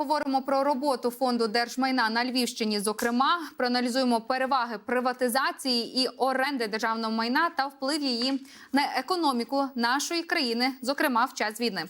Поговоримо про роботу фонду держмайна на Львівщині. Зокрема, проаналізуємо переваги приватизації і оренди державного майна та вплив її на економіку нашої країни, зокрема в час війни.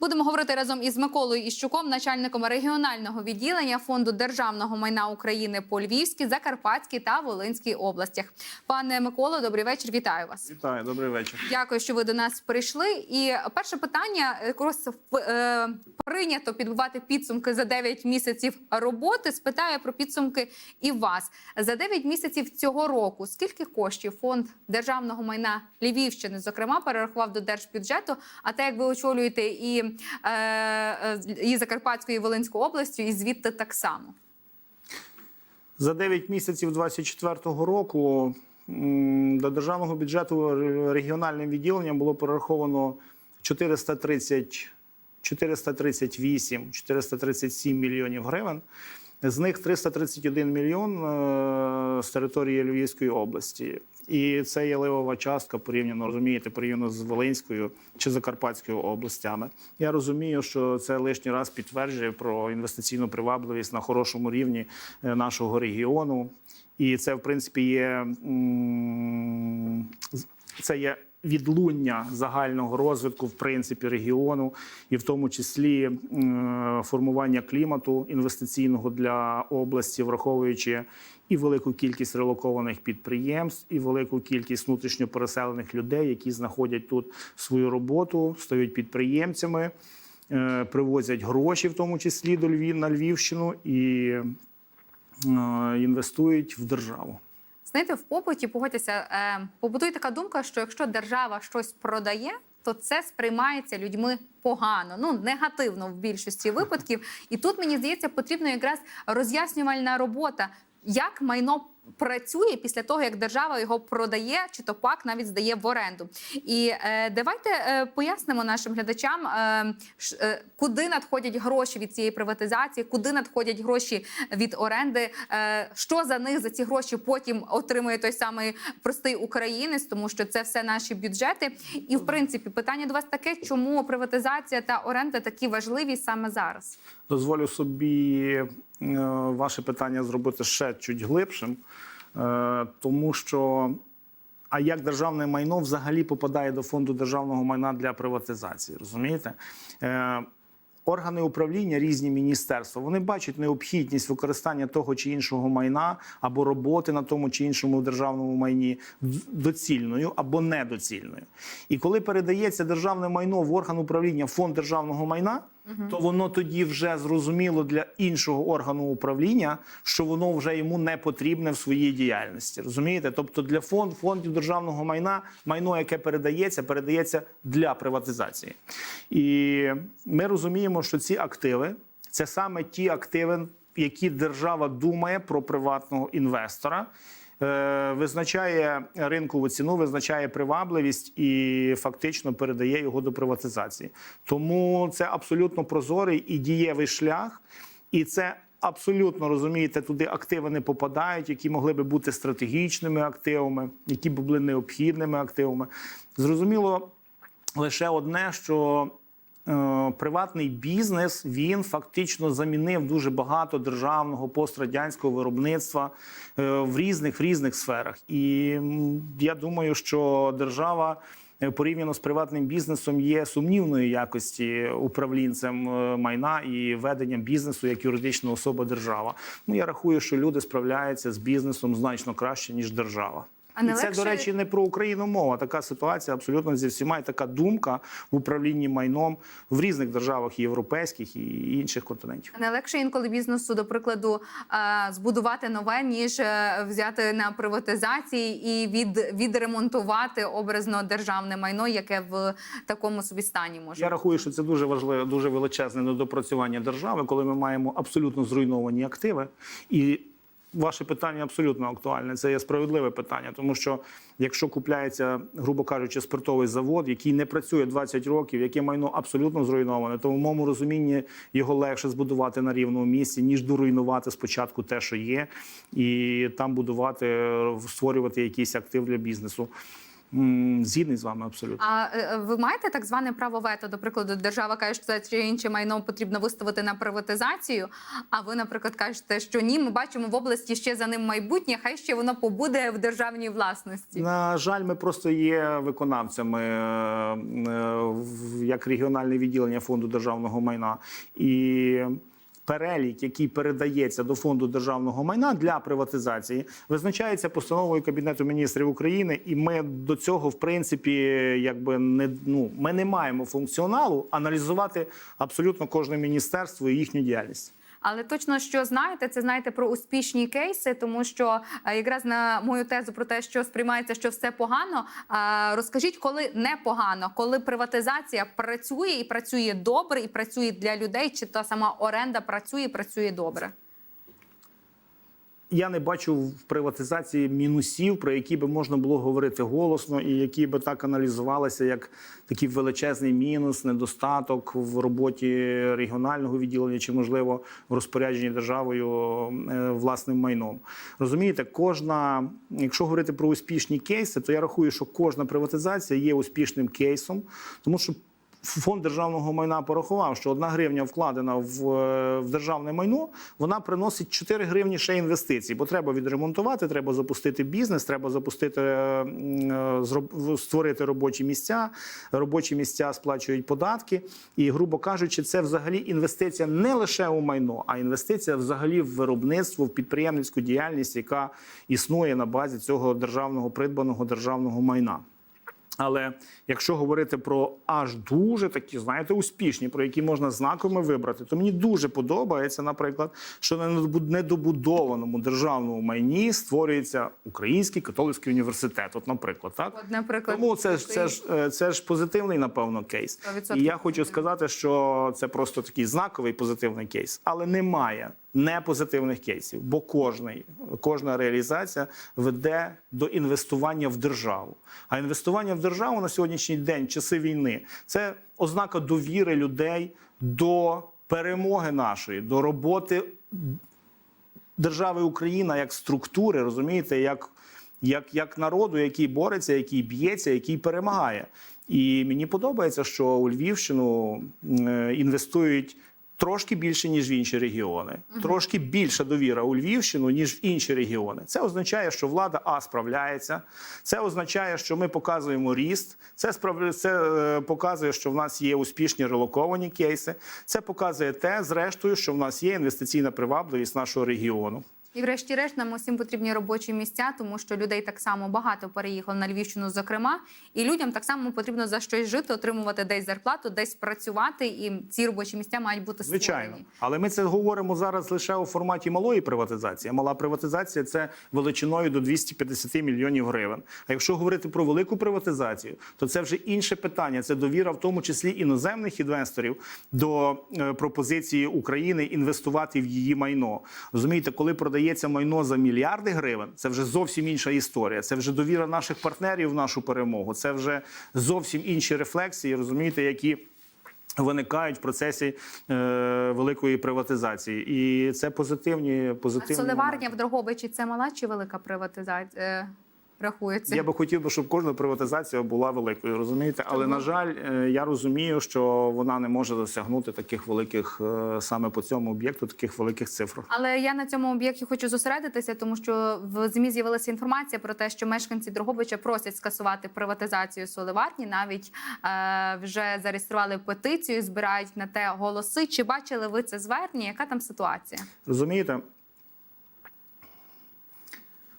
Будемо говорити разом із Миколою Іщуком, начальником регіонального відділення фонду державного майна України по Львівській, Закарпатській та Волинській областях. Пане Миколо, добрий вечір. Вітаю вас. Вітаю, добрий вечір. Дякую, що ви до нас прийшли. І перше питання якраз е, прийнято підбивати підсумки за 9 місяців роботи. Спитаю про підсумки і вас за 9 місяців цього року. Скільки коштів фонд державного майна Львівщини, зокрема, перерахував до держбюджету? А те, як ви очолюєте і, е, е, і Закарпатську, і Волинську областю, і звідти так само. За 9 місяців 2024 року до державного бюджету регіональним відділенням було перераховано 430, 438, 437 мільйонів гривень. З них 331 мільйон е, з території Львівської області. І це є ливова частка порівняно, розумієте, порівняно з Волинською чи Закарпатською областями. Я розумію, що це лишній раз підтверджує про інвестиційну привабливість на хорошому рівні е, нашого регіону. І це, в принципі, є це є відлуння загального розвитку, в принципі, регіону, і в тому числі формування клімату інвестиційного для області, враховуючи і велику кількість релокованих підприємств, і велику кількість внутрішньо переселених людей, які знаходять тут свою роботу, стають підприємцями, е, привозять гроші, в тому числі до Львів на Львівщину, і е, інвестують в державу. Знаєте, в побуті погодьтеся, е, побутує така думка, що якщо держава щось продає, то це сприймається людьми погано, ну негативно в більшості випадків. І тут мені здається, потрібна якраз роз'яснювальна робота, як майно. Працює після того, як держава його продає, чи то пак навіть здає в оренду. І е, давайте е, пояснимо нашим глядачам, е, е, куди надходять гроші від цієї приватизації, куди надходять гроші від оренди, е, що за них за ці гроші потім отримує той самий простий українець, тому що це все наші бюджети. І в принципі, питання до вас таке, чому приватизація та оренда такі важливі саме зараз? Дозволю собі ваше питання зробити ще чуть глибшим, е, тому що а як державне майно взагалі попадає до фонду державного майна для приватизації? Розумієте? Е, Органи управління, різні міністерства, вони бачать необхідність використання того чи іншого майна або роботи на тому чи іншому державному майні доцільною або недоцільною. І коли передається державне майно в орган управління фонд державного майна, то воно тоді вже зрозуміло для іншого органу управління, що воно вже йому не потрібне в своїй діяльності. Розумієте? Тобто для фонд фондів державного майна майно, яке передається, передається для приватизації. І ми розуміємо, що ці активи це саме ті активи, які держава думає про приватного інвестора. Е, Визначає ринкову ціну, визначає привабливість і фактично передає його до приватизації. Тому це абсолютно прозорий і дієвий шлях, і це абсолютно розумієте, туди активи не попадають, які могли би бути стратегічними активами, які б були необхідними активами. Зрозуміло лише одне, що приватний бізнес він фактично замінив дуже багато державного пострадянського виробництва е, в різних в різних сферах. І я думаю, що держава. е, Порівняно з приватним бізнесом є сумнівної якості управлінцем е, майна і веденням бізнесу як юридична особа держава. Ну я рахую, що люди справляються з бізнесом значно краще ніж держава. А не і це, легше- до речі, не про Україну мова. Така ситуація абсолютно зі всіма і така думка в управлінні майном в різних державах європейських і інших континентів. Не легше інколи бізнесу, до прикладу, збудувати нове, ніж е, взяти на приватизації і від, відремонтувати образно державне майно, яке в такому собі стані може. Я рахую, що це дуже важливе, дуже величезне недопрацювання держави, коли ми маємо абсолютно зруйновані активи. І ваше питання абсолютно актуальне. Це є справедливе питання, тому що якщо купляється, грубо кажучи, спиртовий завод, який не працює 20 років, яке майно абсолютно зруйноване, то в моєму розумінні його легше збудувати на рівному місці, ніж доруйнувати спочатку те, що є, і там будувати, створювати якийсь актив для бізнесу. Згідний з вами абсолютно. А е, ви маєте так зване право вето? До прикладу, держава каже, що це чи інше майно потрібно виставити на приватизацію. А ви, наприклад, кажете, що ні, ми бачимо в області ще за ним майбутнє, хай ще воно побуде в державній власності. На жаль, ми просто є виконавцями е, е, як регіональне відділення фонду державного майна і. Перелік, який передається до фонду державного майна для приватизації, визначається постановою Кабінету міністрів України, і ми до цього, в принципі, якби не ну ми не маємо функціоналу аналізувати абсолютно кожне міністерство і їхню діяльність. Але точно що знаєте, це знаєте про успішні кейси, тому що е, якраз на мою тезу про те, що сприймається, що все погано. е, Розкажіть, коли не погано, коли приватизація працює і працює добре, і працює для людей, чи та сама оренда працює, і працює добре. Я не бачу в приватизації мінусів, про які би можна було говорити голосно, і які би так аналізувалися, як такий величезний мінус, недостаток в роботі регіонального відділення чи, можливо, в розпорядженні державою е, власним майном. Розумієте, кожна, якщо говорити про успішні кейси, то я рахую, що кожна приватизація є успішним кейсом, тому що Фонд державного майна порахував, що одна гривня вкладена в, е, в державне майно, вона приносить 4 гривні ще інвестицій. Бо треба відремонтувати, треба запустити бізнес, треба запустити е, е, створити робочі місця. Робочі місця сплачують податки. І, грубо кажучи, це взагалі інвестиція не лише у майно, а інвестиція взагалі в виробництво, в підприємницьку діяльність, яка існує на базі цього державного придбаного державного майна. Але якщо говорити про аж дуже такі, знаєте, успішні, про які можна знаками вибрати, то мені дуже подобається, наприклад, що на недобу- недобудованому державному майні створюється Український католицький університет. От, наприклад, так От, наприклад, тому це ж це ж е, це ж позитивний, напевно, кейс. 100% І я хочу сказати, що це просто такий знаковий позитивний кейс, але немає непозитивних кейсів, бо кожний, кожна реалізація веде до інвестування в державу. А інвестування в державу на сьогоднішній день, часи війни, це ознака довіри людей до перемоги нашої, до роботи держави Україна як структури, розумієте, як, як, як народу, який бореться, який б'ється, який перемагає. І мені подобається, що у Львівщину е, інвестують. Трошки більше ніж в інші регіони, трошки більша довіра у Львівщину ніж в інші регіони. Це означає, що влада а справляється. Це означає, що ми показуємо ріст. Це справ... це е, показує, що в нас є успішні релоковані кейси. Це показує те, зрештою, що в нас є інвестиційна привабливість нашого регіону. І врешті-решт нам усім потрібні робочі місця, тому що людей так само багато переїхало на Львівщину, зокрема, і людям так само потрібно за щось жити, отримувати десь зарплату, десь працювати, і ці робочі місця мають бути створені. Звичайно, але ми це говоримо зараз лише у форматі малої приватизації. Мала приватизація це величиною до 250 мільйонів гривень. А якщо говорити про велику приватизацію, то це вже інше питання. Це довіра, в тому числі іноземних інвесторів до е, пропозиції України інвестувати в її майно. Розумієте, коли продається майно за мільярди гривень, це вже зовсім інша історія. Це вже довіра наших партнерів в нашу перемогу. Це вже зовсім інші рефлексії, розумієте, які виникають в процесі е, великої приватизації, і це позитивні позитивні Соливарня в Дрогобичі це мала чи велика приватизація е, рахується? Я би хотів би, щоб кожна приватизація була великою, розумієте? Але Чому? на жаль, е, я розумію, що вона не може досягнути таких великих е, саме по цьому об'єкту, таких великих цифр. Але я на цьому об'єкті хочу зосередитися, тому що в змі з'явилася інформація про те, що мешканці Дрогобича просять скасувати приватизацію соливарні. Навіть е, вже зареєстрували петицію, збирають на те голоси. Чи бачили ви це звернення? Яка там ситуація? Розумієте?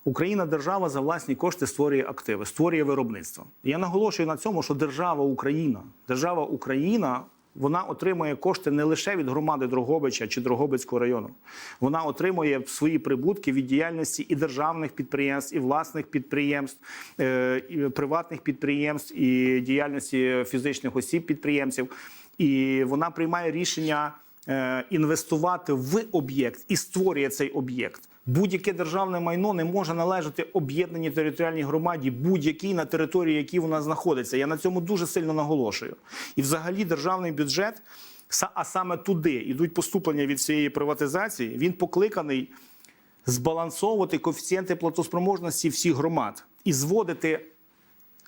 Україна держава за власні кошти створює активи, створює виробництво. Я наголошую на цьому, що держава Україна, держава Україна, вона отримує кошти не лише від громади Дрогобича чи Дрогобицького району. Вона отримує свої прибутки від діяльності і державних підприємств, і власних підприємств, е, і приватних підприємств, і діяльності фізичних осіб підприємців. І вона приймає рішення е, інвестувати в об'єкт і створює цей об'єкт. Будь-яке державне майно не може належати об'єднаній територіальній громаді, будь-якій на території, якій вона знаходиться. Я на цьому дуже сильно наголошую. І взагалі державний бюджет, а саме туди йдуть поступлення від цієї приватизації. Він покликаний збалансовувати коефіцієнти платоспроможності всіх громад і зводити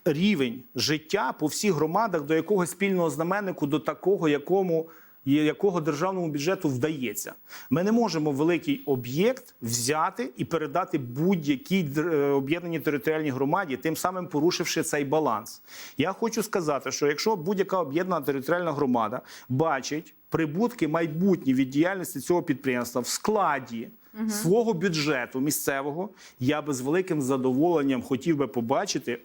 рівень життя по всіх громадах до якогось спільного знаменнику, до такого, якому якого державному бюджету вдається. Ми не можемо великий об'єкт взяти і передати будь-якій е, об'єднаній територіальній громаді, тим самим порушивши цей баланс. Я хочу сказати, що якщо будь-яка об'єднана територіальна громада бачить прибутки майбутні від діяльності цього підприємства в складі свого бюджету місцевого, я би з великим задоволенням хотів би побачити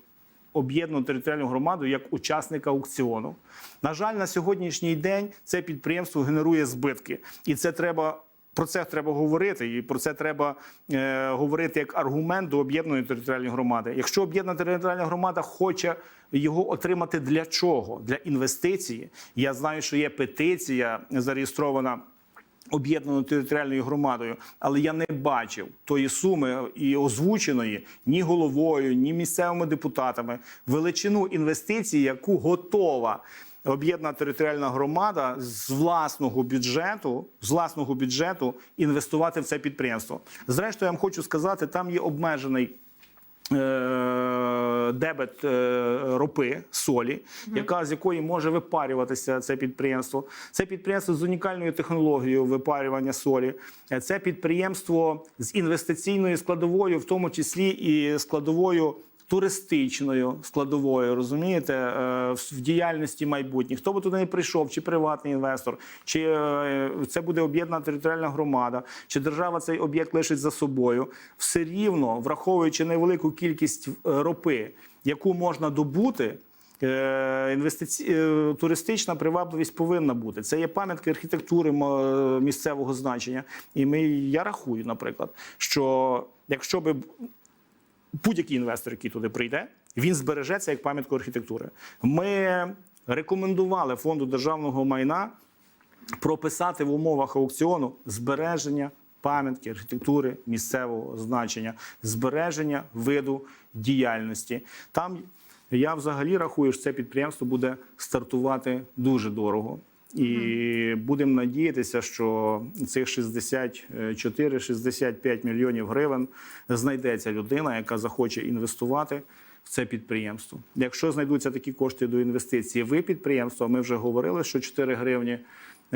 об'єднану територіальну громаду як учасника аукціону. На жаль, на сьогоднішній день це підприємство генерує збитки, і це треба. Про це треба говорити, і про це треба е, говорити як аргумент до об'єднаної територіальної громади. Якщо об'єднана територіальна громада хоче його отримати для чого? Для інвестиції. Я знаю, що є петиція зареєстрована об'єднаною територіальною громадою, але я не бачив тої суми і озвученої ні головою, ні місцевими депутатами величину інвестицій, яку готова. Об'єднана територіальна громада з власного бюджету з власного бюджету інвестувати в це підприємство. Зрештою, я вам хочу сказати, там є обмежений е, дебет е, ропи, солі, яка з якої може випарюватися це підприємство. Це підприємство з унікальною технологією випарювання солі. Е, Це підприємство з інвестиційною складовою, в тому числі і складовою. Туристичною складовою, розумієте, е, в діяльності майбутніх. Хто би туди не прийшов, чи приватний інвестор, чи е, це буде об'єднана територіальна громада, чи держава цей об'єкт лишить за собою, все рівно, враховуючи невелику кількість е, ропи, яку можна добути. Інвестиці... туристична привабливість повинна бути. Це є пам'ятки архітектури місцевого значення. І ми, я рахую, наприклад, що якщо би будь-який інвестор, який туди прийде, він збережеться як пам'ятку архітектури. Ми рекомендували фонду державного майна прописати в умовах аукціону збереження пам'ятки архітектури місцевого значення, збереження виду діяльності. Там я взагалі рахую, що це підприємство буде стартувати дуже дорого. І будемо надіятися, що цих 64-65 мільйонів гривень знайдеться людина, яка захоче інвестувати в це підприємство. Якщо знайдуться такі кошти до інвестиції в підприємство, ми вже говорили, що 4 гривні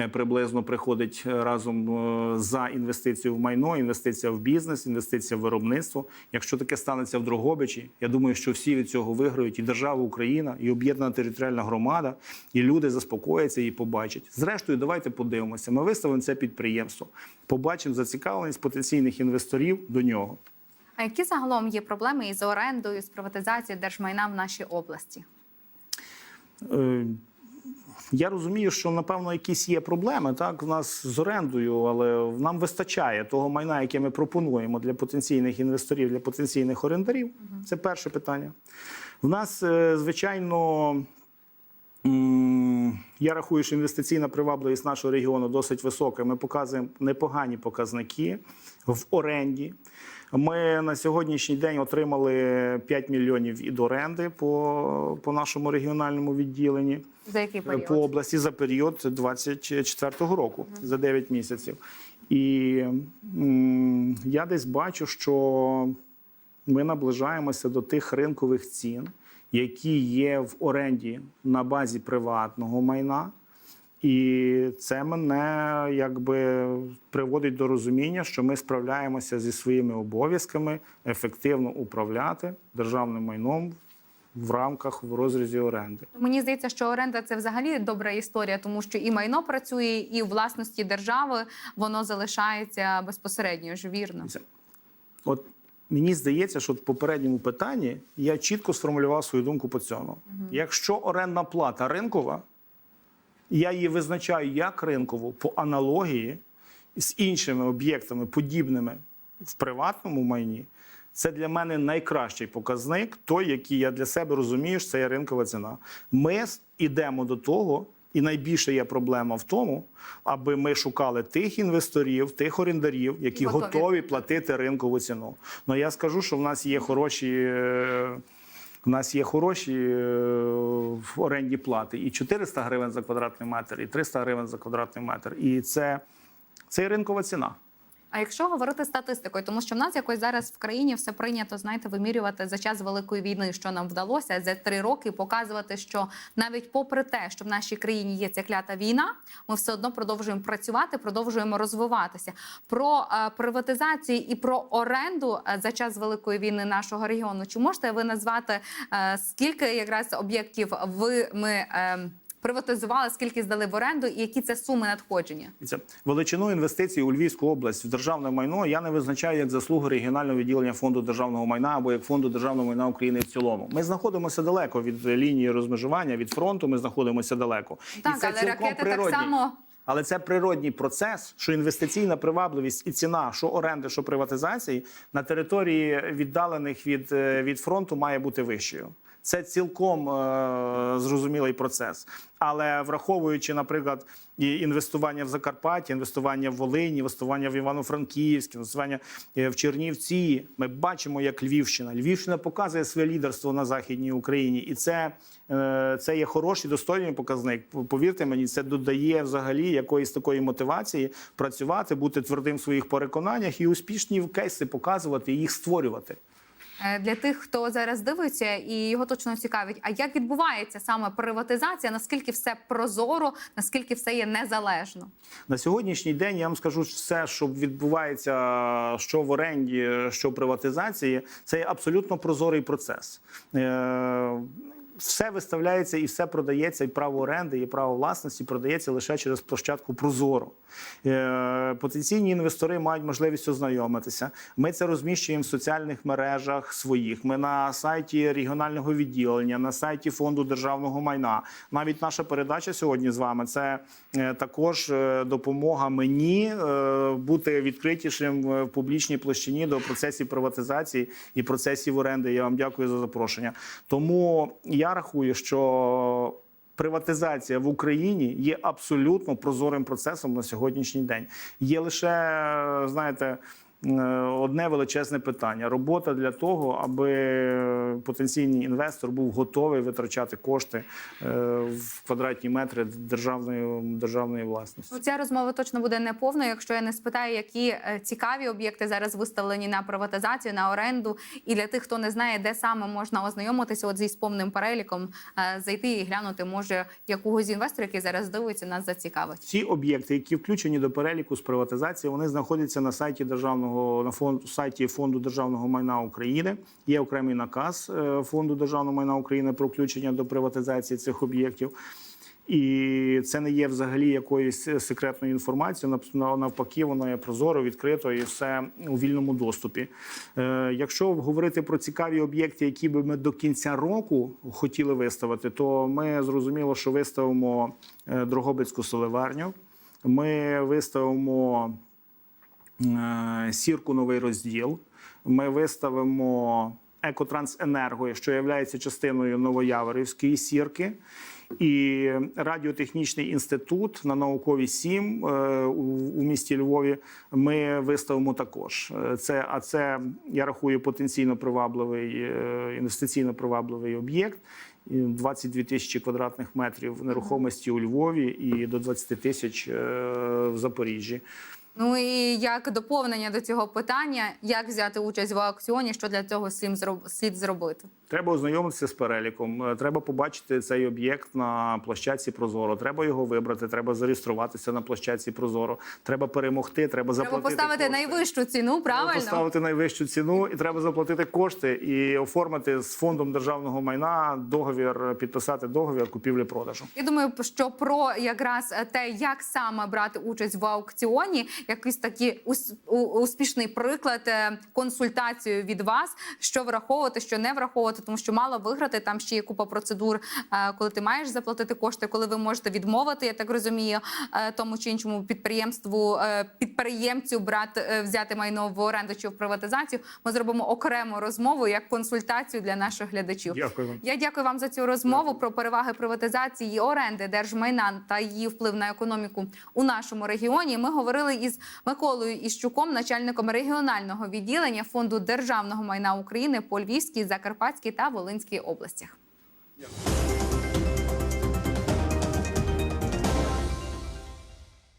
приблизно приходить е, разом е, за інвестицію в майно, інвестиція в бізнес, інвестиція в виробництво. Якщо таке станеться в Дрогобичі, я думаю, що всі від цього виграють і держава Україна, і об'єднана територіальна громада, і люди заспокояться і побачать. Зрештою, давайте подивимося. Ми виставимо це підприємство, побачимо зацікавленість потенційних інвесторів до нього. А які загалом є проблеми із орендою, з приватизацією держмайна в нашій області? Я розумію, що напевно якісь є проблеми так в нас з орендою, але нам вистачає того майна, яке ми пропонуємо для потенційних інвесторів, для потенційних орендарів. Це перше питання. В нас, е, звичайно, я рахую, що інвестиційна привабливість нашого регіону досить висока. Ми показуємо непогані показники в оренді. Ми на сьогоднішній день отримали 5 мільйонів від оренди по, по нашому регіональному відділенні За який період? по області за період 24-го року, за 9 місяців. І м, я десь бачу, що ми наближаємося до тих ринкових цін, які є в оренді на базі приватного майна. І це мене якби приводить до розуміння, що ми справляємося зі своїми обов'язками ефективно управляти державним майном в рамках в розрізі оренди. Мені здається, що оренда це взагалі добра історія, тому що і майно працює, і у власності держави воно залишається безпосередньо ж вірно. От мені здається, що в попередньому питанні я чітко сформулював свою думку по цьому. Якщо орендна плата ринкова, я її визначаю як ринкову по аналогії з іншими об'єктами, подібними в приватному майні. Це для мене найкращий показник, той, який я для себе розумію, що це є ринкова ціна. Ми йдемо до того, і найбільша є проблема в тому, аби ми шукали тих інвесторів, тих орендарів, які Готові. готові платити ринкову ціну. Ну я скажу, що в нас є хороші. У нас є хороші е, в оренді плати і 400 гривень за квадратний метр, і 300 гривень за квадратний метр. І це, це ринкова ціна. А якщо говорити статистикою, тому що в нас якось зараз в країні все прийнято, знаєте, вимірювати за час великої війни, що нам вдалося за три роки показувати, що навіть попри те, що в нашій країні є ця клята війна, ми все одно продовжуємо працювати, продовжуємо розвиватися. Про е, приватизацію і про оренду е, за час великої війни нашого регіону. Чи можете ви назвати е, скільки якраз об'єктів ви ми? Е, Приватизували, скільки здали в оренду, і які це суми надходження? Величину інвестицій у Львівську область в державне майно я не визначаю як заслугу регіонального відділення фонду державного майна або як фонду державного майна України в цілому. Ми знаходимося далеко від лінії розмежування, від фронту. Ми знаходимося далеко. Так, І це але цілком ракети так само Але це природній процес, що інвестиційна привабливість і ціна, що оренди, що приватизації на території віддалених від, е, від фронту має бути вищою. Це цілком е, зрозумілий процес. Але враховуючи, наприклад, і інвестування в Закарпатті, інвестування в Волині, інвестування в Івано-Франківськ, інвестування е, в Чернівці, ми бачимо, як Львівщина. Львівщина показує своє лідерство на західній Україні, і це, е, це є хороший достойний показник. Повірте мені, це додає взагалі якоїсь такої мотивації працювати, бути твердим в своїх переконаннях і успішні кейси показувати і їх створювати. Е, Для тих, хто зараз дивиться, і його точно цікавить, а як відбувається саме приватизація? Наскільки все прозоро, наскільки все є незалежно? На сьогоднішній день я вам скажу все, що відбувається що в оренді, що в приватизації, це абсолютно прозорий процес. Все виставляється і все продається, і право оренди, і право власності продається лише через площадку Прозоро. Е, Потенційні інвестори мають можливість ознайомитися. Ми це розміщуємо в соціальних мережах своїх. Ми на сайті регіонального відділення, на сайті фонду державного майна. Навіть наша передача сьогодні з вами це е, також е, допомога мені бути відкритішим в публічній площині до процесів приватизації і процесів оренди. Я вам дякую за запрошення. Тому я рахую, що приватизація в Україні є абсолютно прозорим процесом на сьогоднішній день. Є лише, знаєте. Е, Одне величезне питання: робота для того, аби потенційний інвестор був готовий витрачати кошти е, в квадратні метри державної державної власності. Ну, Ця розмова точно буде неповною, якщо я не спитаю, які е, цікаві об'єкти зараз виставлені на приватизацію, на оренду. І для тих, хто не знає, де саме можна ознайомитися, от зі повним переліком зайти і глянути, може якогось з інвесторів, який зараз дивиться, нас зацікавить. Ці об'єкти, які включені до переліку з приватизації, вони знаходяться на сайті державного на фонд сайті фонду державного майна України. Є окремий наказ е, фонду державного майна України про включення до приватизації цих об'єктів. І це не є взагалі якоюсь секретною інформацією. Нав- Навпаки, воно є прозоро, відкрито і все у вільному доступі. Е, якщо говорити про цікаві об'єкти, які би ми до кінця року хотіли виставити, то ми зрозуміло, що виставимо е, Дрогобицьку соливарню. Ми виставимо е, сірку новий розділ. Ми виставимо Екотрансенерго, що є частиною Новояворівської сірки. І радіотехнічний інститут на науковій 7 е, у, місті Львові ми виставимо також. Е, Це а це я рахую потенційно привабливий е, інвестиційно привабливий об'єкт. І 22 тисячі квадратних метрів нерухомості у Львові і до 20 тисяч е, в Запоріжжі. Ну і як доповнення до цього питання, як взяти участь в аукціоні, що для цього слід зроб- слід зробити? Треба ознайомитися з переліком. е, Треба побачити цей об'єкт на площадці Прозоро. Треба його вибрати. Треба зареєструватися на площадці Прозоро. Треба перемогти. Треба Треба поставити кошти. найвищу ціну, Треба правильно? поставити найвищу ціну, і треба заплатити кошти і оформити з фондом державного майна договір, підписати договір купівлі-продажу. Я думаю, що про якраз те, як саме брати участь в аукціоні, якийсь такий успішний приклад, е, консультацію від вас, що враховувати, що не враховувати, тому що мало виграти. Там ще є купа процедур, е, коли ти маєш заплатити кошти, коли ви можете відмовити, я так розумію, е, тому чи іншому підприємству, підприємцю брати взяти майно в оренду чи в приватизацію. Ми зробимо окрему розмову як консультацію для наших глядачів. Дякую вам. Я дякую вам за цю розмову про переваги приватизації оренди держмайна та її вплив на економіку у нашому регіоні. Ми говорили із Миколою Іщуком, начальником регіонального відділення фонду державного майна України по Львівській, Закарпатській та Волинській областях.